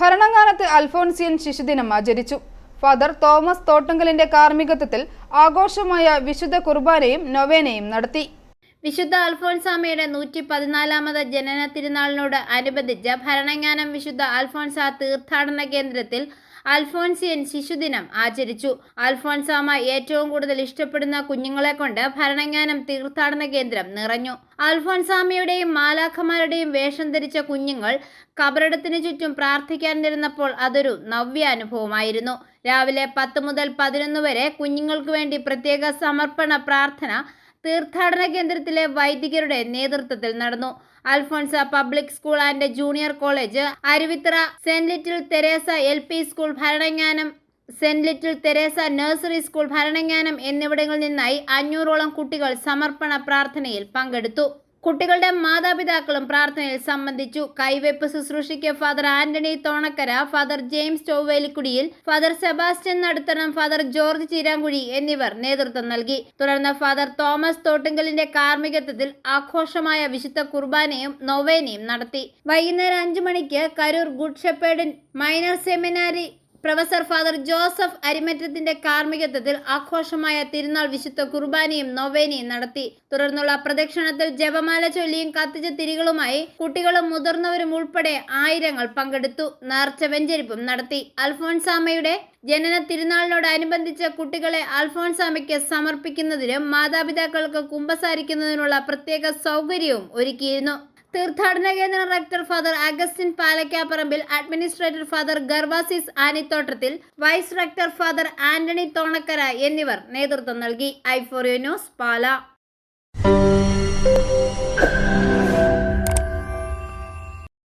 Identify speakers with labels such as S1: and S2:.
S1: ഭരണങ്ങാനത്ത് Alphonsian ശിശുദിനം ആചരിച്ചു. Father Thomas തോട്ടുങ്കലിന്റെ കാർമ്മികത്വത്തിൽ ആഘോഷമായ വിശുദ്ധ കുർബാനയും നൊവേനയും നടത്തി.
S2: വിശുദ്ധ അൽഫോൻസാമയുടെ നൂറ്റി പതിനാലാമത് ജനന തിരുനാളിനോട് അനുബന്ധിച്ച് ഭരണങ്ങാനം വിശുദ്ധ അൽഫോൻസ തീർത്ഥാടന കേന്ദ്രത്തിൽ അൽഫോൻസിയൻ ശിശുദിനം ആചരിച്ചു. അൽഫോൻസാമ ഏറ്റവും കൂടുതൽ ഇഷ്ടപ്പെടുന്ന കുഞ്ഞുങ്ങളെ കൊണ്ട് ഭരണങ്ങാനം തീർത്ഥാടന കേന്ദ്രം നിറഞ്ഞു. അൽഫോൻസാമയുടെയും മാലാഖമാരുടെയും വേഷം ധരിച്ച കുഞ്ഞുങ്ങൾ കബറിടത്തിനു ചുറ്റും പ്രാർത്ഥിക്കാനിരുന്നപ്പോൾ അതൊരു നവ്യാനുഭവമായിരുന്നു. രാവിലെ പത്ത് മുതൽ പതിനൊന്ന് വരെ കുഞ്ഞുങ്ങൾക്ക് വേണ്ടി പ്രത്യേക സമർപ്പണ പ്രാർത്ഥന തീർത്ഥാടന കേന്ദ്രത്തിലെ വൈദികരുടെ നേതൃത്വത്തിൽ നടന്നു. Alphonsa public school and junior college Aruvithura saint little Theresa L P school Bharananganam saint little Theresa nursery school Bharananganam എന്നിവിടങ്ങളിൽ നിന്നായി അഞ്ഞൂറോളം കുട്ടികൾ സമർപ്പണ പ്രാർത്ഥനയിൽ പങ്കെടുത്തു. കുട്ടികളുടെ മാതാപിതാക്കളും പ്രാർത്ഥനയിൽ സംബന്ധിച്ചു കൈവെപ്പ് ശുശ്രൂഷയ്ക്ക് father Antony Thonakkara father James Chovvelikkudiyil father Sebastian Naduthanam father George Cheeramkuzhi എന്നിവർ നേതൃത്വം നൽകി. തുടർന്ന് ഫാദർ തോമസ് തോട്ടുങ്കലിന്റെ കാർമ്മികത്വത്തിൽ ആഘോഷമായ വിശുദ്ധ കുർബാനയും നൊവേനയും നടത്തി. വൈകുന്നേരം അഞ്ചു മണിക്ക് Karur good ഷെപ്പേർഡിൻ minor seminary professor father Joseph അരിമറ്റത്തിന്റെ കാർമ്മികത്വത്തിൽ ആഘോഷമായ തിരുനാൾ വിശുദ്ധ കുർബാനയും നൊവേനയും നടത്തി. തുടർന്നുള്ള പ്രദക്ഷിണത്തിൽ ജപമാല ചൊല്ലിയും കത്തിച്ച തിരികളുമായി കുട്ടികളും മുതിർന്നവരും ഉൾപ്പെടെ ആയിരങ്ങൾ പങ്കെടുത്തു. നേർച്ച വെഞ്ചരിപ്പും നടത്തി. അൽഫോൺസാമയുടെ ജനന തിരുനാളിനോടനുബന്ധിച്ച് കുട്ടികളെ അൽഫോൺസാമയ്ക്ക് സമർപ്പിക്കുന്നതിനും മാതാപിതാക്കൾക്ക് കുമ്പസാരിക്കുന്നതിനുള്ള പ്രത്യേക സൗകര്യവും ഒരുക്കിയിരുന്നു. തീർത്ഥാടന കേന്ദ്ര rector father Augustine Palakkaparambil administrator father Gervasis Anithottathil vice rector father Antony Thonakkara എന്നിവർ നേതൃത്വം നൽകി. ഐ ഐഫോറിയോ ന്യൂസ് പാല.